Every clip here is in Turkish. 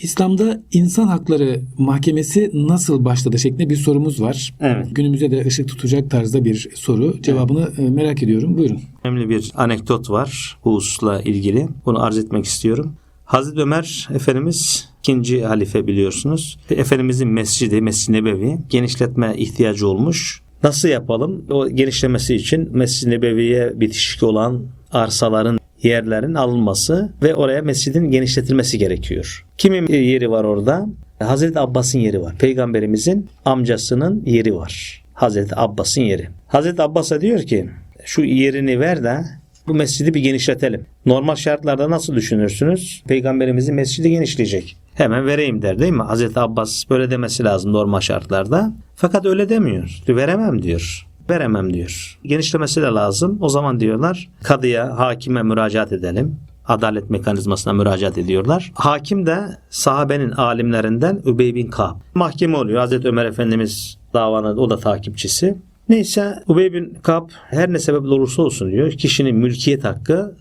İslam'da insan hakları mahkemesi nasıl başladı şeklinde bir sorumuz var. Evet. Günümüze de ışık tutacak tarzda bir soru. Cevabını e, merak ediyorum. Buyurun. Önemli bir anekdot var bu hususla ilgili. Bunu arz etmek istiyorum. Hazreti Ömer Efendimiz ikinci halife biliyorsunuz. Efendimizin mescidi, Mescid-i Nebevi genişletme ihtiyacı olmuş. Nasıl yapalım? O genişlemesi için Mescid-i Nebevi'ye bitişik olan arsaların yerlerin alınması ve oraya mescidin genişletilmesi gerekiyor. Kimin yeri var orada? Hazreti Abbas'ın yeri var. Peygamberimizin amcasının yeri var. Hazreti Abbas'ın yeri. Hazreti Abbas'a diyor ki şu yerini ver de bu mescidi bir genişletelim. Normal şartlarda nasıl düşünürsünüz? Peygamberimizin mescidi genişleyecek. Hemen vereyim der değil mi? Hazreti Abbas böyle demesi lazım normal şartlarda. Fakat öyle demiyor. Veremem diyor. Veremem diyor. Genişlemesi de lazım. O zaman diyorlar kadıya, hakime müracaat edelim. Adalet mekanizmasına müracaat ediyorlar. Hakim de sahabenin alimlerinden Übey bin Ka'b. Mahkeme oluyor. Hazreti Ömer Efendimiz davanın o da takipçisi. Neyse Ubey bin Ka'b her ne sebeple olursa olsun diyor. Kişinin mülkiyet hakkı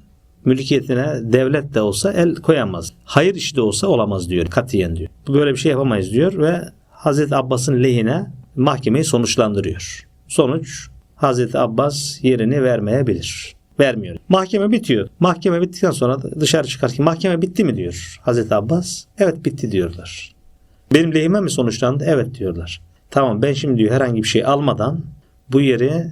mülkiyetine devlet de olsa el koyamaz. Hayır işi de olsa olamaz diyor katiyen diyor. Böyle bir şey yapamayız diyor ve Hazreti Abbas'ın lehine mahkemeyi sonuçlandırıyor. Sonuç Hazreti Abbas yerini vermeyebilir. Vermiyor. Mahkeme bitiyor. Mahkeme bittikten sonra dışarı çıkarken mahkeme bitti mi diyor Hazreti Abbas. Evet bitti diyorlar. Benim lehime mi sonuçlandı? Evet diyorlar. Tamam ben şimdi diyor herhangi bir şey almadan bu yeri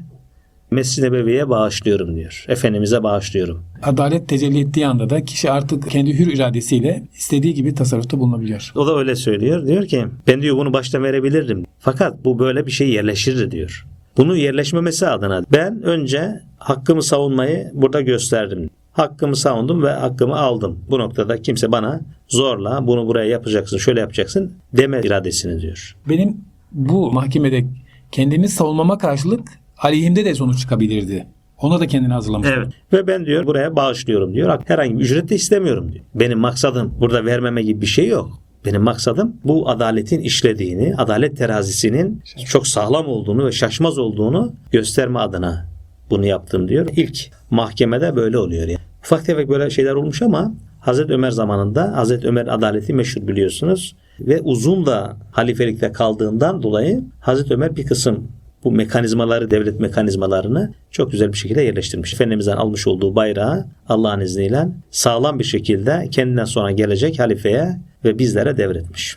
Mescid-i Nebevi'ye bağışlıyorum diyor. Efendimiz'e bağışlıyorum. Adalet tecelli ettiği anda da kişi artık kendi hür iradesiyle istediği gibi tasarrufta bulunabiliyor. O da öyle söylüyor. Diyor ki ben diyor bunu baştan verebilirdim. Fakat bu böyle bir şey yerleşirdi diyor. Bunu yerleşmemesi adına ben önce hakkımı savunmayı burada gösterdim. Hakkımı savundum ve hakkımı aldım. Bu noktada kimse bana zorla bunu buraya yapacaksın, şöyle yapacaksın deme iradesini diyor. Benim bu mahkemede kendimi savunmama karşılık aleyhimde de sonuç çıkabilirdi. Ona da kendini hazırlamış. Evet. Ve ben diyor buraya bağışlıyorum diyor. Herhangi bir ücret de istemiyorum diyor. Benim maksadım burada vermeme gibi bir şey yok. Benim maksadım bu adaletin işlediğini, adalet terazisinin çok sağlam olduğunu ve şaşmaz olduğunu gösterme adına bunu yaptım diyor. İlk mahkemede böyle oluyor yani. Ufak tefek böyle şeyler olmuş ama Hazreti Ömer zamanında Hazreti Ömer adaleti meşhur biliyorsunuz ve uzun da halifelikte kaldığından dolayı Hazreti Ömer bir kısım bu mekanizmaları, devlet mekanizmalarını çok güzel bir şekilde yerleştirmiş. Efendimiz'den almış olduğu bayrağı Allah'ın izniyle sağlam bir şekilde kendinden sonra gelecek halifeye ve bizlere devretmiş.